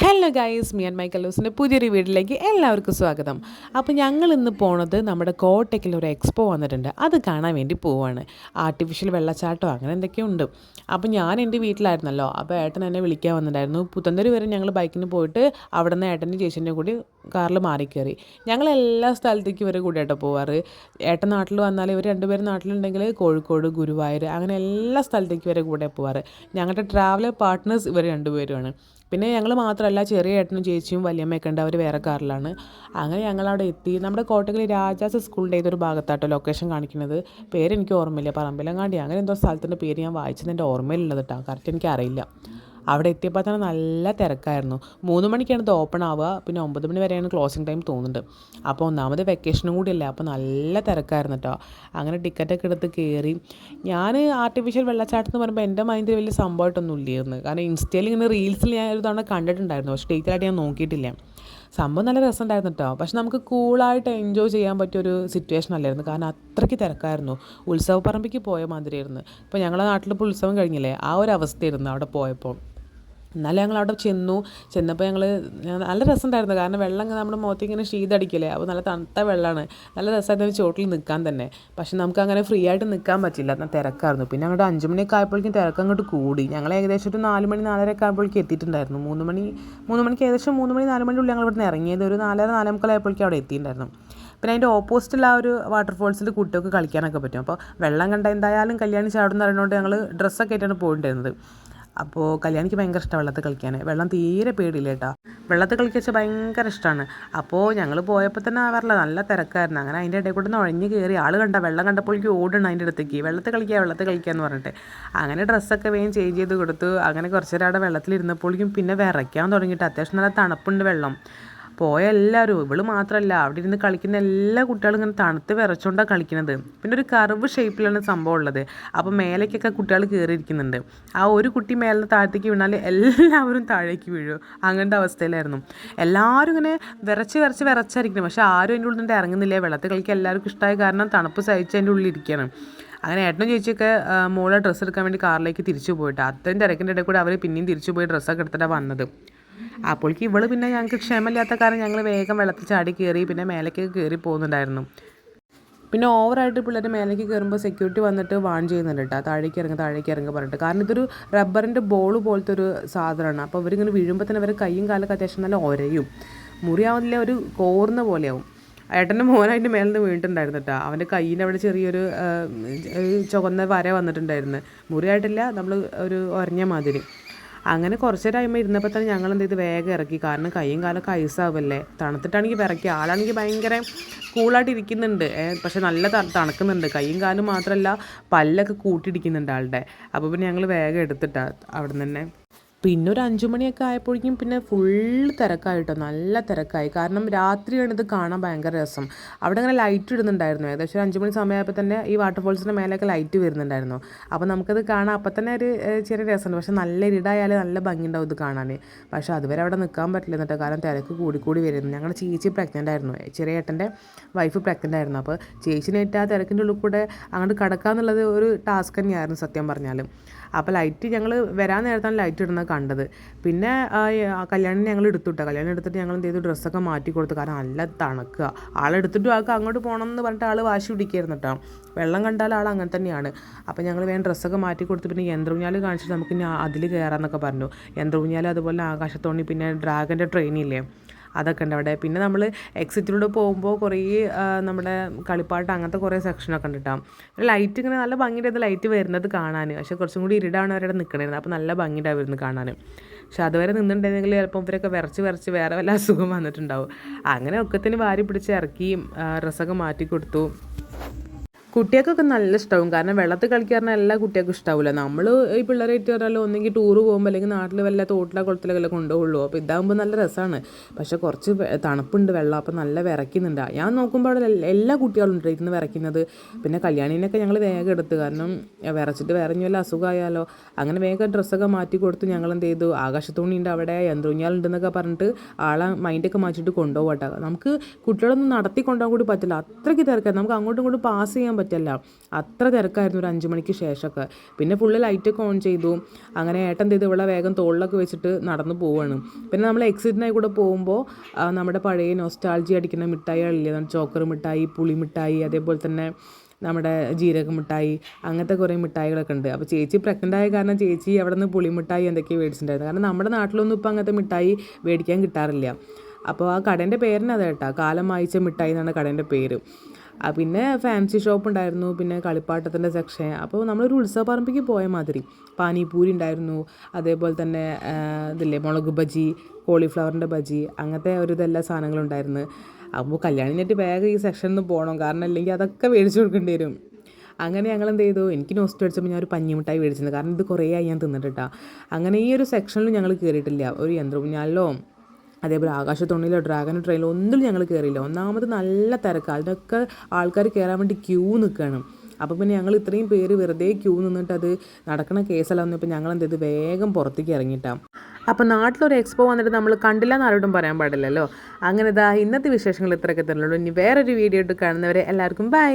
Hello guys മിയൻ Michael ലൂസിന്റെ പുതിയൊരു വീട്ടിലേക്ക് എല്ലാവർക്കും സ്വാഗതം. അപ്പോൾ ഞങ്ങൾ ഇന്ന് പോണത് നമ്മുടെ കോട്ടയ്ക്കിൽ ഒരു എക്സ്പോ വന്നിട്ടുണ്ട്. അത് കാണാൻ വേണ്ടി പോവാണ്. ആർട്ടിഫിഷ്യൽ വെള്ളച്ചാട്ടം അങ്ങനെ എന്തൊക്കെയോ ഉണ്ട് അപ്പോൾ ഞാൻ എന്റെ വീട്ടിലായിരുന്നല്ലോ. അപ്പോൾ ഏട്ടൻ എന്നെ വിളിക്കാൻ വന്നിട്ടുണ്ടായിരുന്നു. പുത്തന്തൂർ വരെ ഞങ്ങൾ ബൈക്കിന് പോയിട്ട് അവിടെ നിന്ന് ഏട്ടന്റെ ചേച്ചീന്റെ കൂടി കാറിൽ മാറി കയറി. ഞങ്ങൾ എല്ലാ സ്ഥലത്തേക്കും ഇവരെ കൂടിയായിട്ടോ പോവാറ്. ഏട്ടൻ നാട്ടിൽ വന്നാൽ ഇവർ രണ്ടുപേരും നാട്ടിലുണ്ടെങ്കിൽ കോഴിക്കോട് ഗുരുവായൂർ അങ്ങനെ എല്ലാ സ്ഥലത്തേക്കും ഇവരെ കൂടെ പോവാറ്. ഞങ്ങളുടെ ട്രാവലർ പാർട്ട്നേഴ്സ് ഇവർ രണ്ടുപേരുമാണ്. പിന്നെ ഞങ്ങൾ മാത്രമല്ല ചെറിയ ഏട്ടനും ചേച്ചിയും വലിയമ്മയൊക്കെ ഉണ്ട് അവർ വേറെ കാറിലാണ്. അങ്ങനെ ഞങ്ങൾ അവിടെ എത്തി. നമ്മുടെ കോട്ടക്കൽ രാജാസ് സ്കൂളിന്റെ ഏതൊരു ഭാഗത്താട്ടോ ലൊക്കേഷൻ കാണിക്കുന്നത്? പേരെനിക്ക് ഓർമ്മയില്ല. പറമ്പിലങ്ങാണ്ടി അങ്ങനെ എന്തോ സ്ഥലത്തിന്റെ പേര് ഞാൻ വായിച്ചത് എന്റെ ഓർമ്മയിലുള്ളത് കേട്ടോ കറക്റ്റ് എനിക്ക് അറിയില്ല. അവിടെ എത്തിയപ്പോൾ തന്നെ നല്ല തിരക്കായിരുന്നു. മൂന്ന് മണിക്കാണ് ഇത് ഓപ്പൺ ആവുക. പിന്നെ ഒമ്പത് മണി വരെയാണ് ക്ലോസിങ് ടൈം തോന്നുന്നുണ്ട്. അപ്പോൾ ഒന്നാമത് വെക്കേഷനും കൂടി അല്ലേ അപ്പോൾ നല്ല തിരക്കായിരുന്നു കേട്ടോ അങ്ങനെ ടിക്കറ്റൊക്കെ എടുത്ത് കയറി ഞാൻ ആർട്ടിഫിഷ്യൽ വെള്ളച്ചാട്ടം എന്ന് പറയുമ്പോൾ എന്റെ മൈൻഡിൽ വലിയ സംഭവമായിട്ടൊന്നും ഇല്ലായിരുന്നു. കാരണം ഇൻസ്റ്റയിൽ ഇങ്ങനെ റീൽസിൽ ഞാൻ ഒരു തവണ കണ്ടിട്ടുണ്ടായിരുന്നു. പക്ഷേ ഡീറ്റെയിലായിട്ട് ഞാൻ നോക്കിയിട്ടില്ല. സംഭവം നല്ല രസമുണ്ടായിരുന്നു കേട്ടോ പക്ഷെ നമുക്ക് കൂളായിട്ട് എൻജോയ് ചെയ്യാൻ പറ്റിയൊരു സിറ്റുവേഷൻ അല്ലായിരുന്നു. കാരണം അത്രയ്ക്ക് തിരക്കായിരുന്നു. ഉത്സവപ്പറമ്പിക്ക് പോയ മാതിരിയായിരുന്നു. ഇപ്പോൾ ഞങ്ങളുടെ നാട്ടിലിപ്പോൾ ഉത്സവം കഴിഞ്ഞില്ലേ? ആ ഒരു അവസ്ഥയായിരുന്നു അവിടെ പോയപ്പോൾ എന്നാലും ഞങ്ങൾ അവിടെ ചെന്നു ചെന്നപ്പോൾ ഞങ്ങൾ നല്ല രസമുണ്ടായിരുന്നു. കാരണം വെള്ളം ഇങ്ങനെ നമ്മുടെ മുഖത്ത് ഇങ്ങനെ ശീതടിക്കില്ലേ? അപ്പോൾ നല്ല തണുത്ത വെള്ളമാണ് നല്ല രസമായിരുന്നു ചോട്ടിൽ നിൽക്കാൻ തന്നെ. പക്ഷെ നമുക്ക് അങ്ങനെ ഫ്രീ ആയിട്ട് നിൽക്കാൻ പറ്റില്ല. എന്നാൽ തിരക്കായിരുന്നു. പിന്നെ അങ്ങോട്ട് അഞ്ച് മണിയൊക്കെ ആയപ്പോഴേക്കും തിരക്ക് അങ്ങോട്ട് കൂടി. ഞങ്ങൾ ഏകദേശം ഒരു നാല് മണി നാലര ഒക്കെ ആയപ്പോഴേക്കും എത്തിയിട്ടുണ്ടായിരുന്നു. മൂന്ന് മണി മൂന്ന് മണിക്ക് ഏകദേശം മൂന്ന് മണി നാല് മണിയുള്ളിൽ ഞങ്ങൾ ഇവിടുന്ന് ഇറങ്ങിയത്. ഒരു നാലര നാലേമുക്കാലായപ്പോഴേക്കും അവിടെ എത്തിയിട്ടുണ്ടായിരുന്നു. പിന്നെ അതിന്റെ ഓപ്പോസിറ്റുള്ള ആ ഒരു വാട്ടർഫോൾസിൽ കുട്ടികൾക്ക് കളിക്കാനൊക്കെ പറ്റും. അപ്പോൾ വെള്ളം കണ്ട എന്തായാലും കല്യാണി ചാടുന്ന പറയുന്നതുകൊണ്ട് ഞങ്ങൾ ഡ്രസ്സൊക്കെ ആയിട്ടാണ് പോയിട്ടുണ്ടായിരുന്നത്. അപ്പോൾ കല്യാണിക്ക് ഭയങ്കര ഇഷ്ടമാണ് വെള്ളത്തിൽ കളിക്കാൻ വെള്ളം തീരെ പേടിയില്ല കേട്ടോ. വെള്ളത്തിൽ കളിക്കുക ഭയങ്കര ഇഷ്ടമാണ് അപ്പോൾ ഞങ്ങൾ പോയപ്പോൾ തന്നെ ആവാറില്ല നല്ല തിരക്കായിരുന്നു. അങ്ങനെ അതിന്റെ ഇടയിൽ കൂടെ നുഴഞ്ഞ് കയറി ആൾ കണ്ട വെള്ളം കണ്ടപ്പോഴേക്കും ഓടണം അതിന്റെ അടുത്തേക്ക്. വെള്ളത്തിൽ കളിക്കുക വെള്ളത്തിൽ കളിക്കുക എന്ന് പറഞ്ഞിട്ട്. അങ്ങനെ ഡ്രസ്സൊക്കെ വേഗം ചേഞ്ച് ചെയ്ത് കൊടുത്തു. അങ്ങനെ കുറച്ച് നേരം അവിടെ വെള്ളത്തിലിരുന്നപ്പോഴേക്കും പിന്നെ വിറയ്ക്കാൻ തുടങ്ങിയിട്ട് അത്യാവശ്യം നല്ല തണുപ്പുണ്ട് വെള്ളം. പോയ എല്ലാവരും ഇവൾ മാത്രമല്ല അവിടെ ഇരുന്ന് കളിക്കുന്ന എല്ലാ കുട്ടികളും ഇങ്ങനെ തണുത്ത് വിറച്ചുകൊണ്ടാണ് കളിക്കുന്നത് പിന്നെ ഒരു കർവ് ഷേപ്പിലാണ് സംഭവം ഉള്ളത്. അപ്പോൾ മേലേക്കൊക്കെ കുട്ടികൾ കയറിയിരിക്കുന്നുണ്ട് ആ ഒരു കുട്ടി മേലെ താഴത്തേക്ക് വീണാൽ എല്ലാവരും താഴേക്ക് വീഴും. അങ്ങനത്തെ അവസ്ഥയിലായിരുന്നു. എല്ലാവരും ഇങ്ങനെ വിറച്ച് വിറച്ച് വിറച്ചായിരിക്കണം പക്ഷെ ആരും അതിന്റെ ഉള്ളിൽ നിന്ന് ഇറങ്ങുന്നില്ല. വെള്ളത്തിൽ കളിക്കാൻ എല്ലാവർക്കും ഇഷ്ടമായ കാരണം തണുപ്പ് സഹിച്ച് അതിന്റെ ഉള്ളിൽ ഇരിക്കുകയാണ്. അങ്ങനെ ഏട്ടനും ചേച്ചിയൊക്കെ മോളെ ഡ്രസ്സ് എടുക്കാൻ വേണ്ടി കാറിലേക്ക് തിരിച്ചു പോയിട്ട് അത്രയും തിരക്കിന്റെ ഇടയിൽ കൂടെ അവർ പിന്നെയും തിരിച്ചു പോയി ഡ്രസ്സൊക്കെ എടുത്തിട്ടാണ് വന്നത്. അപ്പോഴേക്ക് ഇവൾ പിന്നെ ഞങ്ങൾക്ക് ക്ഷമയില്ലാത്ത കാരണം ഞങ്ങൾ വേഗം വെള്ളത്തിൽ ചാടി കയറി പിന്നെ മേലേക്ക് കയറി പോകുന്നുണ്ടായിരുന്നു. പിന്നെ ഓവറായിട്ട് പിള്ളേർ മേലേക്ക് കയറുമ്പോൾ സെക്യൂരിറ്റി വന്നിട്ട് വാൺ ചെയ്യുന്നുണ്ട് കേട്ടോ. താഴേക്ക് ഇറങ്ങുക താഴേക്ക് ഇറങ്ങുക പറഞ്ഞിട്ട്. കാരണം ഇതൊരു റബ്ബറിന്റെ ബോൾ പോലത്തെ ഒരു സാധനമാണ് അപ്പോൾ ഇവരിങ്ങനെ വീഴുമ്പോൾ തന്നെ അവർ കൈയും കാലൊക്കെ അത്യാവശ്യം നല്ല ഒരയും. മുറിയാവുന്നില്ല ഒരു കോർന്ന പോലെയാവും. ഏട്ടന്റെ മോനായിട്ട് മേലിൽ നിന്ന് വീണിട്ടുണ്ടായിരുന്നു കേട്ടോ. അവന്റെ കയ്യിന്റെ അവിടെ ചെറിയൊരു ചുവന്ന വര വന്നിട്ടുണ്ടായിരുന്നു. മുറിയായിട്ടില്ല നമ്മൾ ഒരു ഒരഞ്ഞ മാതിരി. അങ്ങനെ കുറച്ച് ടൈം ഇരുന്നപ്പോൾ തന്നെ ഞങ്ങൾ എന്ത് ചെയ്ത്? വേഗം ഇറക്കി. കാരണം കൈയും കാലൊക്കെ ഐസാവല്ലേ തണുത്തിട്ടാണെങ്കിൽ വിറക്കി ആളാണെങ്കിൽ ഭയങ്കര കൂളായിട്ട് ഇരിക്കുന്നുണ്ട്. പക്ഷെ നല്ല തണുക്കുന്നുണ്ട്. കൈയും കാലും മാത്രമല്ല പല്ലൊക്കെ കൂട്ടിയിടിക്കുന്നുണ്ട് ആളുടെ. അപ്പോൾ പിന്നെ ഞങ്ങൾ വേഗം എടുത്തിട്ടാണ് അവിടെ നിന്ന് തന്നെ പിന്നെ ഒരു അഞ്ചു മണിയൊക്കെ ആയപ്പോഴേക്കും പിന്നെ ഫുള്ള് തിരക്കായിട്ടോ നല്ല തിരക്കായി. കാരണം രാത്രിയാണ് ഇത് കാണാൻ ഭയങ്കര രസം. അവിടെ അങ്ങനെ ലൈറ്റ് ഇടുന്നുണ്ടായിരുന്നു. ഏകദേശം ഒരു അഞ്ചു മണി സമയമായപ്പോൾ തന്നെ ഈ വാട്ടർഫോൾസിന്റെ മേലെയൊക്കെ ലൈറ്റ് വരുന്നുണ്ടായിരുന്നു. അപ്പോൾ നമുക്കത് കാണാൻ അപ്പം തന്നെ ഒരു ചെറിയ രസമുണ്ട്. പക്ഷേ നല്ല ഇരുടായാൽ നല്ല ഭംഗിയുണ്ടാവും ഇത് കാണാൻ പക്ഷെ അതുവരെ അവിടെ നിൽക്കാൻ പറ്റില്ല എന്നിട്ട്. കാരണം തിരക്ക് കൂടിക്കൂടി വരുന്നു. ഞങ്ങളുടെ ചേച്ചി പ്രഗ്നന്റ് ആയിരുന്നു. ചെറിയ ഏട്ടന്റെ വൈഫ് പ്രഗ്നന്റ് ആയിരുന്നു. അപ്പോൾ ചേച്ചിനായിട്ട് ആ തിരക്കിന്റെ ഉള്ളിൽ കൂടെ അങ്ങോട്ട് കടക്കുക എന്നുള്ളത് ഒരു ടാസ്ക് തന്നെയായിരുന്നു സത്യം പറഞ്ഞാൽ അപ്പോൾ ലൈറ്റ് ഞങ്ങൾ വരാൻ നേരത്താണ് ലൈറ്റ് ഇടുന്നത് കണ്ടത്. പിന്നെ കല്യാണം ഞങ്ങൾ എടുത്തുട്ടോ. കല്യാണം എടുത്തിട്ട് ഞങ്ങൾ എന്ത് ചെയ്തു? ഡ്രസ്സൊക്കെ മാറ്റി കൊടുത്തു. കാരണം നല്ല തണുക്കുക ആളെടുത്തിട്ട് ആൾക്ക് അങ്ങോട്ട് പോകണം എന്ന് പറഞ്ഞിട്ട് ആൾ വാശി പിടിക്കായിരുന്നു കേട്ടോ വെള്ളം കണ്ടാൽ ആൾ അങ്ങനെ തന്നെയാണ്. അപ്പോൾ ഞങ്ങൾ വേഗം ഡ്രസ്സൊക്കെ മാറ്റി കൊടുത്ത്. പിന്നെ യന്ത്രൂഞ്ഞാൽ കാണിച്ചിട്ട് നമുക്ക് ഇനി അതിൽ കയറാമെന്നൊക്കെ പറഞ്ഞു. യന്ത്രൂഞ്ഞാൽ അതുപോലെ ആകാശത്തോണി പിന്നെ ഡ്രാഗന്റെ ട്രെയിനില്ലേ അതൊക്കെ ഉണ്ട് അവിടെ. പിന്നെ നമ്മൾ എക്സിറ്റിലൂടെ പോകുമ്പോൾ കുറേ നമ്മുടെ കളിപ്പാട്ട് അങ്ങനത്തെ കുറേ സെക്ഷനൊക്കെ ഉണ്ട് കേട്ടോ ലൈറ്റ് ഇങ്ങനെ നല്ല ഭംഗിയുടെ ലൈറ്റ് വരുന്നത് കാണാൻ പക്ഷെ കുറച്ചും കൂടി ഇരുടാണ് അവരവിടെ നിൽക്കണത് അപ്പോൾ നല്ല ഭംഗിയുണ്ടാവും വരുന്നത് കാണാൻ പക്ഷെ അതുവരെ നിന്നിട്ടുണ്ടെങ്കിൽ ചിലപ്പോൾ ഇവരൊക്കെ വിറച്ച് വിറച്ച് വേറെ വല്ല അസുഖം വന്നിട്ടുണ്ടാവും. അങ്ങനെ ഒക്കത്തിന് വാരി പിടിച്ച് ഇറക്കി ഡ്രസ്സൊക്കെ മാറ്റി കൊടുത്തു. കുട്ടികൾക്കൊക്കെ നല്ല ഇഷ്ടമാവും കാരണം വെള്ളത്തിൽ കളിക്കാറിന് എല്ലാ കുട്ടികൾക്കും ഇഷ്ടാവില്ല നമ്മൾ ഈ പിള്ളേരായിട്ട് പറഞ്ഞാൽ ഒന്നെങ്കിൽ ടൂർ പോകുമ്പോൾ അല്ലെങ്കിൽ നാട്ടിൽ വല്ല തോട്ടിലെ കുളത്തിലൊക്കെ കൊണ്ടുപോകുള്ളൂ അപ്പോൾ ഇതാകുമ്പോൾ നല്ല രസമാണ് പക്ഷേ കുറച്ച് തണുപ്പുണ്ട് വെള്ളം അപ്പോൾ നല്ല വിറയ്ക്കുന്നുണ്ട്. ഞാൻ നോക്കുമ്പോൾ അവിടെ എല്ലാ കുട്ടികളും ഉണ്ട് ഇരുന്ന് വിറയ്ക്കുന്നത്. പിന്നെ കല്യാണിനൊക്കെ ഞങ്ങൾ വേഗം എടുത്ത്. കാരണം വിറച്ചിട്ട് വേറെ വല്ല അസുഖമായാലോ അങ്ങനെ വേഗം ഡ്രസ്സൊക്കെ മാറ്റി കൊടുത്ത് ഞങ്ങൾ എന്ത് ചെയ്തു? ആകാശത്തുണിയുണ്ട് അവിടെ യന്ത്രൂഞ്ഞാലുണ്ടെന്നൊക്കെ പറഞ്ഞിട്ട് ആളെ മൈൻഡൊക്കെ മാറ്റിയിട്ട് കൊണ്ടുപോകട്ടെ നമുക്ക് കുട്ടികളൊന്നും നടത്തി കൊണ്ടുപോകാൻ കൂടി പറ്റില്ല. അത്രയ്ക്ക് തിരക്കാണ് നമുക്ക് അങ്ങോട്ടും ഇങ്ങോട്ടും പാസ് ചെയ്യാൻ പറ്റില്ല. പറ്റില്ല. അത്ര തിരക്കായിരുന്നു ഒരു അഞ്ച് മണിക്ക് ശേഷമൊക്കെ. പിന്നെ ഫുള്ള് ലൈറ്റൊക്കെ ഓൺ ചെയ്തു. അങ്ങനെ ഏട്ടൻ ചെയ്ത് ഇവിടെ വേഗം തോളിലൊക്കെ വെച്ചിട്ട് നടന്നു പോവാണ്. പിന്നെ നമ്മൾ എക്സിറ്റിനായി കൂടെ പോകുമ്പോൾ നമ്മുടെ പഴയ നോസ്റ്റാൾജി അടിക്കുന്ന മിഠായികളില്ലേ ചോക്കർ മിഠായി പുളി മിഠായി അതേപോലെ തന്നെ നമ്മുടെ ജീരക മിഠായി അങ്ങനത്തെ കുറേ മിഠായികളൊക്കെ ഉണ്ട്. അപ്പോൾ ചേച്ചി പ്രഗ്നന്റ് ആയ കാരണം ചേച്ചി അവിടെ നിന്ന് പുളിമിഠായി എന്തൊക്കെയാണ് മേടിച്ചിട്ടുണ്ടായിരുന്നു. കാരണം നമ്മുടെ നാട്ടിലൊന്നും ഇപ്പോൾ അങ്ങനത്തെ മിഠായി മേടിക്കാൻ കിട്ടാറില്ല. അപ്പോൾ ആ കടേന്റെ പേരിനതേട്ടാ കാലം വായിച്ച മിഠായി എന്നാണ് കടേന്റെ പേര്. പിന്നെ ഫാൻസി ഷോപ്പ് ഉണ്ടായിരുന്നു പിന്നെ കളിപ്പാട്ടത്തിന്റെ സെക്ഷൻ അപ്പോൾ നമ്മളൊരു ഉത്സവപ്പറമ്പിക്ക് പോയ മാതിരി പാനിപൂരി ഉണ്ടായിരുന്നു അതേപോലെ തന്നെ ഇതില്ലേ മുളക് ബജി കോളിഫ്ലവറിന്റെ ബജി അങ്ങനത്തെ ഒരു ഇതെല്ലാം സാധനങ്ങളുണ്ടായിരുന്നു അപ്പോൾ കല്യാണിനായിട്ട് വേഗം ഈ സെക്ഷനിൽ നിന്ന് പോകണം കാരണം അല്ലെങ്കിൽ അതൊക്കെ മേടിച്ചു കൊടുക്കേണ്ടി വരും. അങ്ങനെ ഞങ്ങൾ എന്ത് ചെയ്തു എനിക്ക് നോസ്റ്റ് അടിച്ചപ്പോൾ ഞാൻ ഒരു പഞ്ഞിമിഠായി മേടിച്ചിരുന്നു. കാരണം ഇത് കുറേ ആയി ഞാൻ തിന്നിട്ടാ അങ്ങനെ ഈ ഒരു സെക്ഷനിൽ ഞങ്ങൾ കയറിയിട്ടില്ല. ഒരു യന്ത്രൂഞ്ഞാലിലോ അതേപോലെ ആകാശത്തുണിയിലോ ഡ്രാഗൺ ട്രെയിനിലോ ഒന്നും ഞങ്ങൾ കയറിയില്ല ഒന്നാമത് നല്ല തിരക്കാണ് അതിനൊക്കെ ആൾക്കാർ കയറാൻ വേണ്ടി ക്യൂ നിൽക്കുകയാണ്. അപ്പോൾ പിന്നെ ഞങ്ങൾ ഇത്രയും പേര് വെറുതെ ക്യൂ നിന്നിട്ട് അത് നടക്കണ കേസല്ല വന്നപ്പോൾ ഞങ്ങൾ എന്ത് ചെയ്ത്? വേഗം പുറത്തേക്ക് ഇറങ്ങിയിട്ടാണ് അപ്പോൾ നാട്ടിലൊരു എക്സ്പോ വന്നിട്ട് നമ്മൾ കണ്ടില്ല എന്ന് ആരോടും പറയാൻ പാടില്ലല്ലോ. അങ്ങനെ ഇതാ ഇന്നത്തെ വിശേഷങ്ങൾ ഇത്രയൊക്കെ തരുള്ളൂ ഇനി വേറൊരു വീഡിയോ ഇട്ട് കാണുന്നവരെ എല്ലാവർക്കും ബൈ